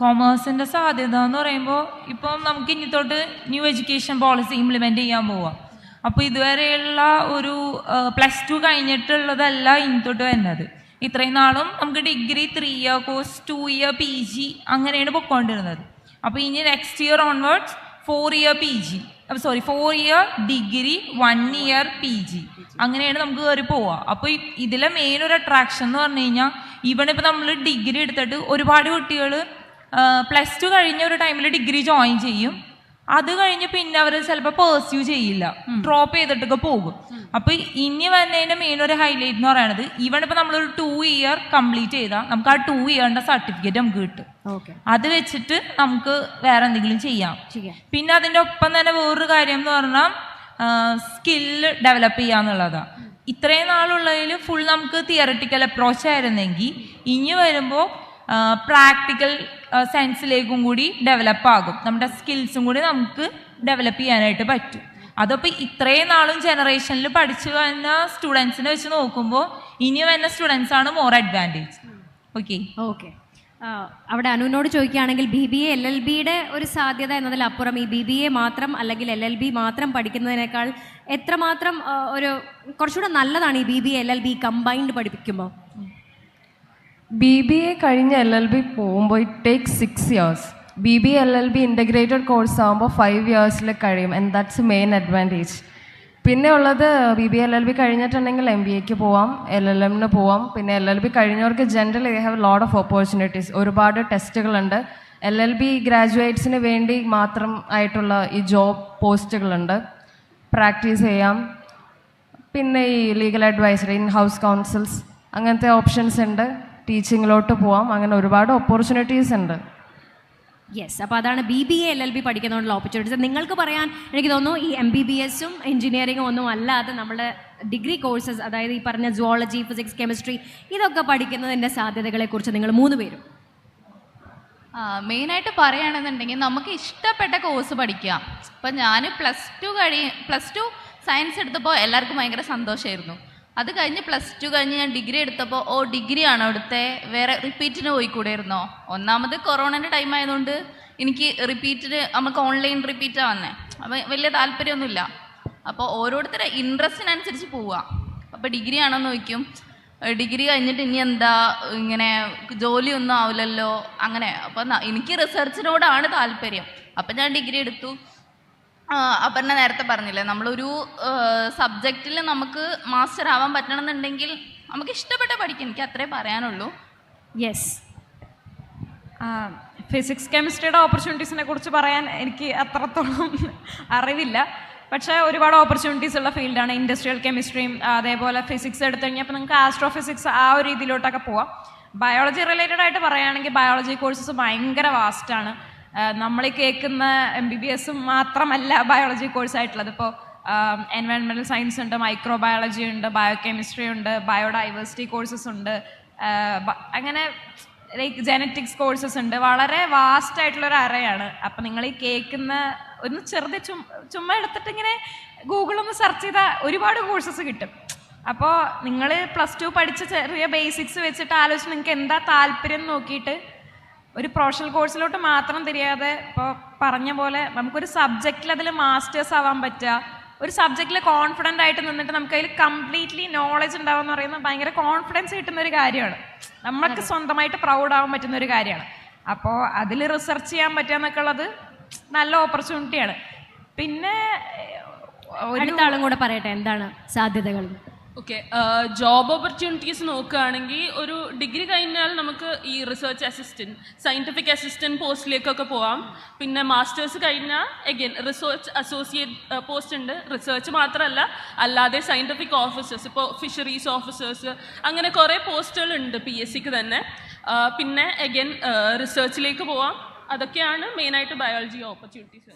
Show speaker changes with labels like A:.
A: കൊമേഴ്സിന്റെ സാധ്യത എന്ന് പറയുമ്പോൾ ഇപ്പം നമുക്ക് ഇനി തൊട്ട് ന്യൂ എഡ്യൂക്കേഷൻ പോളിസി ഇംപ്ലിമെന്റ് ചെയ്യാൻ പോവാം. അപ്പോൾ ഇതുവരെയുള്ള ഒരു പ്ലസ് ടു കഴിഞ്ഞിട്ടുള്ളതല്ല ഇനി തൊട്ട് വരുന്നത്. ഇത്രയും നാളും നമുക്ക് degree three year course two year P G അങ്ങനെയാണ് പൊയ്ക്കൊണ്ടിരുന്നത് അപ്പോൾ ഇനി next year onwards four year P G sorry four year degree one year P G അങ്ങനെയാണ് നമുക്ക് കയറി പോവുക അപ്പോൾ ഇതിലെ മെയിൻ ഒരു അട്രാക്ഷൻ എന്ന് പറഞ്ഞു കഴിഞ്ഞാൽ ഇവണിപ്പോൾ നമ്മൾ ഡിഗ്രി എടുത്തിട്ട് ഒരുപാട് കുട്ടികൾ പ്ലസ് ടു കഴിഞ്ഞ ഒരു ടൈമിൽ ഡിഗ്രി ജോയിൻ ചെയ്യും. അത് കഴിഞ്ഞ് പിന്നെ അവർ ചിലപ്പോൾ പേഴ്സ്യൂ ചെയ്യില്ല. ഡ്രോപ്പ് ചെയ്തിട്ടൊക്കെ പോകും. അപ്പൊ ഇനി വന്നതിന്റെ മെയിൻ ഒരു ഹൈലൈറ്റ് എന്ന് പറയുന്നത് ഈവൺ ഇപ്പൊ നമ്മളൊരു ടു ഇയർ കംപ്ലീറ്റ് ചെയ്താൽ നമുക്ക് ആ ടു ഇയറിന്റെ സർട്ടിഫിക്കറ്റ് നമുക്ക് കിട്ടും.
B: ഓക്കെ
A: അത് വെച്ചിട്ട് നമുക്ക് വേറെ എന്തെങ്കിലും ചെയ്യാം.
B: ചെയ്യാം.
A: പിന്നെ അതിന്റെ ഒപ്പം തന്നെ വേറൊരു കാര്യം എന്ന് പറഞ്ഞാൽ സ്കില്ല് ഡെവലപ്പ് ചെയ്യാന്നുള്ളതാണ് ഇത്രയും നാളുള്ളതിൽ ഫുൾ നമുക്ക് തിയറട്ടിക്കൽ അപ്രോച്ച് ആയിരുന്നെങ്കിൽ ഇനി വരുമ്പോൾ പ്രാക്ടിക്കൽ സെൻസിലേക്കും കൂടി ഡെവലപ്പ് ആകും. നമ്മുടെ സ്കിൽസും കൂടി നമുക്ക് ഡെവലപ്പ് ചെയ്യാനായിട്ട് പറ്റും. അതപ്പോൾ ഇത്രയും നാളും ജനറേഷനിൽ പഠിച്ചു വന്ന സ്റ്റുഡൻസിനെ വെച്ച് നോക്കുമ്പോൾ ഇനി വരുന്ന സ്റ്റുഡൻസ് ആണ് മോർ അഡ്വാന്റേജ് ഓക്കെ
B: ഓക്കെ അവിടെ അനുവിനോട് ചോദിക്കുകയാണെങ്കിൽ B B A L L ബിയുടെ ഒരു സാധ്യത എന്നതിലപ്പുറം ഈ ബി ബി എ മാത്രം അല്ലെങ്കിൽ എൽ എൽ ബി മാത്രം പഠിക്കുന്നതിനേക്കാൾ എത്രമാത്രം ഒരു കുറച്ചുകൂടെ നല്ലതാണ് ഈ B B L L B combined പഠിപ്പിക്കുമ്പോൾ
C: ബി ബി എ കഴിഞ്ഞ് എൽ എൽ ബി പോകുമ്പോൾ it take six years B B L L B integrated course ആകുമ്പോൾ ഫൈവ് ഇയേഴ്സിൽ കഴിയും. ആൻഡ് ദാറ്റ്സ് മെയിൻ അഡ്വാന്റേജ് പിന്നെ ഉള്ളത് B B L L B കഴിഞ്ഞിട്ടുണ്ടെങ്കിൽ M B എക്ക് പോവാം എൽ എൽ എമ്മിന് പോവാം. പിന്നെ L L B കഴിഞ്ഞവർക്ക് general they have load of opportunities ഒരുപാട് ടെസ്റ്റുകളുണ്ട്. എൽ എൽ ബി ഗ്രാജുവേറ്റ്സിന് വേണ്ടി മാത്രം ആയിട്ടുള്ള ഈ ജോബ് പോസ്റ്റുകളുണ്ട് പ്രാക്ടീസ് ചെയ്യാം. പിന്നെ ഈ legal advisory in house counsels അങ്ങനത്തെ ഓപ്ഷൻസ് ഉണ്ട്. ടീച്ചിങ്ങിലോട്ട് പോവാം. അങ്ങനെ ഒരുപാട് ഓപ്പർച്യൂണിറ്റീസ് ഉണ്ട്.
B: യെസ് അപ്പോൾ അതാണ് B B A L L B പഠിക്കുന്നതിനുള്ള opportunities നിങ്ങൾക്ക് പറയാൻ എനിക്ക് തോന്നുന്നു ഈ എം ബി ബി എസും എഞ്ചിനീയറിംഗും ഒന്നും അല്ലാതെ നമ്മുടെ ഡിഗ്രി കോഴ്സസ് അതായത് ഈ പറഞ്ഞ ജുവോളജി ഫിസിക്സ് കെമിസ്ട്രി ഇതൊക്കെ പഠിക്കുന്നതിന്റെ സാധ്യതകളെക്കുറിച്ച് നിങ്ങൾ മൂന്ന് പേരും.
D: മെയിനായിട്ട് പറയുകയാണെന്നുണ്ടെങ്കിൽ നമുക്ക് ഇഷ്ടപ്പെട്ട കോഴ്സ് പഠിക്കാം ഇപ്പം ഞാൻ പ്ലസ് ടു കഴി പ്ലസ് ടു സയൻസ് എടുത്തപ്പോൾ എല്ലാവർക്കും ഭയങ്കര സന്തോഷമായിരുന്നു. അത് കഴിഞ്ഞ് പ്ലസ് ടു കഴിഞ്ഞ് ഞാൻ ഡിഗ്രി എടുത്തപ്പോൾ ഓ ഡിഗ്രി ആണ് അവിടുത്തെ വേറെ റിപ്പീറ്റിന് പോയിക്കൂടായിരുന്നോ? ഒന്നാമത് കൊറോണന്റെ ടൈം ആയതുകൊണ്ട് എനിക്ക് റിപ്പീറ്റിന് നമുക്ക് ഓൺലൈൻ റിപ്പീറ്റാണ് വന്നേ. അപ്പം വലിയ താല്പര്യമൊന്നുമില്ല. അപ്പോൾ ഓരോരുത്തരെ ഇൻട്രസ്റ്റിനനുസരിച്ച് പോവുക അപ്പോൾ ഡിഗ്രി ആണോന്ന് ചോദിക്കും. ഡിഗ്രി കഴിഞ്ഞിട്ട് ഇനി എന്താ? ഇങ്ങനെ ജോലിയൊന്നും ആവില്ലല്ലോ? അങ്ങനെ. അപ്പം എനിക്ക് റിസർച്ചിനോടാണ് താല്പര്യം. അപ്പം ഞാൻ ഡിഗ്രി എടുത്തു. അപർണ നേരത്തെ പറഞ്ഞില്ലേ നമ്മളൊരു സബ്ജക്റ്റിൽ നമുക്ക് മാസ്റ്റർ ആവാൻ പറ്റണമെന്നുണ്ടെങ്കിൽ നമുക്ക് ഇഷ്ടപ്പെട്ട പഠിക്കും എനിക്ക് അത്രേ പറയാനുള്ളൂ.
B: യെസ്
E: ഫിസിക്സ് കെമിസ്ട്രിയുടെ ഓപ്പർച്യൂണിറ്റീസിനെ കുറിച്ച് പറയാൻ എനിക്ക് അത്രത്തോളം അറിവില്ല. പക്ഷേ ഒരുപാട് ഓപ്പർച്യൂണിറ്റീസ് ഉള്ള ഫീൽഡാണ് ഇൻഡസ്ട്രിയൽ കെമിസ്ട്രിയും അതേപോലെ ഫിസിക്സ് എടുത്തു കഴിഞ്ഞാൽ അപ്പോൾ നിങ്ങൾക്ക് ആസ്ട്രോ ഫിസിക്സ് ആ ഒരു രീതിയിലോട്ടൊക്കെ പോവാം. ബയോളജി റിലേറ്റഡ് ആയിട്ട് പറയുകയാണെങ്കിൽ ബയോളജി കോഴ്സസ് ഭയങ്കര വാസ്റ്റാണ് നമ്മൾ കേൾക്കുന്ന എം ബി ബി എസും മാത്രമല്ല ബയോളജി കോഴ്സ് ആയിട്ടുള്ളത്. ഇപ്പോൾ എൻവയൺമെന്റൽ സയൻസ് ഉണ്ട് മൈക്രോ ബയോളജി ഉണ്ട് ബയോ കെമിസ്ട്രി ഉണ്ട്. ബയോഡൈവേഴ്സിറ്റി കോഴ്സസ് ഉണ്ട് അങ്ങനെ ലൈക്ക് ജനറ്റിക്സ് കോഴ്സസ് ഉണ്ട്. വളരെ വാസ്റ്റ് ആയിട്ടുള്ള ഒരു അറയാണ്. അപ്പം നിങ്ങൾ ഈ കേൾക്കുന്ന ഒന്ന് ചെറുത് ചും ചുമ്മാ എടുത്തിട്ട് ഇങ്ങനെ ഗൂഗിളൊന്ന് സെർച്ച് ചെയ്താൽ ഒരുപാട് കോഴ്സസ് കിട്ടും. അപ്പോൾ നിങ്ങൾ പ്ലസ് ടു പഠിച്ച ചെറിയ ബേസിക്സ് വെച്ചിട്ട് ആലോചിച്ച് നിങ്ങൾക്ക് എന്താ താല്പര്യം നോക്കിയിട്ട് ഒരു പ്രൊഫഷണൽ കോഴ്സിലോട്ട് മാത്രം തിരിയാതെ ഇപ്പോൾ പറഞ്ഞ പോലെ നമുക്കൊരു സബ്ജക്റ്റിൽ അതിൽ മാസ്റ്റേഴ്സ് ആവാൻ പറ്റുക ഒരു സബ്ജക്റ്റിൽ കോൺഫിഡന്റ് ആയിട്ട് നിന്നിട്ട് നമുക്ക് അതിൽ കംപ്ലീറ്റ്ലി നോളജ് ഉണ്ടാവുക എന്ന് പറയുന്നത് ഭയങ്കര കോൺഫിഡൻസ് കിട്ടുന്ന ഒരു കാര്യമാണ്. നമ്മൾക്ക് സ്വന്തമായിട്ട് പ്രൗഡ് ആവാൻ പറ്റുന്ന ഒരു കാര്യമാണ്. അപ്പോൾ അതിൽ റിസർച്ച് ചെയ്യാൻ പറ്റുക എന്നൊക്കെ ഉള്ളത് നല്ല ഓപ്പർച്യൂണിറ്റിയാണ് പിന്നെ ഒരു
B: താളും ആളും കൂടെ പറയട്ടെ എന്താണ് സാധ്യതകൾ?
F: ഓക്കെ ജോബ് ഓപ്പർച്യൂണിറ്റീസ് നോക്കുകയാണെങ്കിൽ ഒരു ഡിഗ്രി കഴിഞ്ഞാൽ നമുക്ക് ഈ റിസർച്ച് അസിസ്റ്റന്റ് സയന്റിഫിക് അസിസ്റ്റന്റ് പോസ്റ്റിലേക്കൊക്കെ പോകാം പിന്നെ മാസ്റ്റേഴ്സ് കഴിഞ്ഞാൽ എഗെയിൻ റിസർച്ച് അസോസിയേറ്റ് പോസ്റ്റ് ഉണ്ട്. റിസർച്ച് മാത്രമല്ല അല്ലാതെ സയന്റിഫിക് ഓഫീസേഴ്സ് ഇപ്പോൾ ഫിഷറീസ് ഓഫീസേഴ്സ് അങ്ങനെ കുറേ പോസ്റ്റുകൾ ഉണ്ട് പി എസ് സിക്ക് തന്നെ. പിന്നെ എഗെയിൻ റിസർച്ചിലേക്ക് പോവാം. അതൊക്കെയാണ് മെയിനായിട്ട് ബയോളജി ഓപ്പർച്യൂണിറ്റീസ്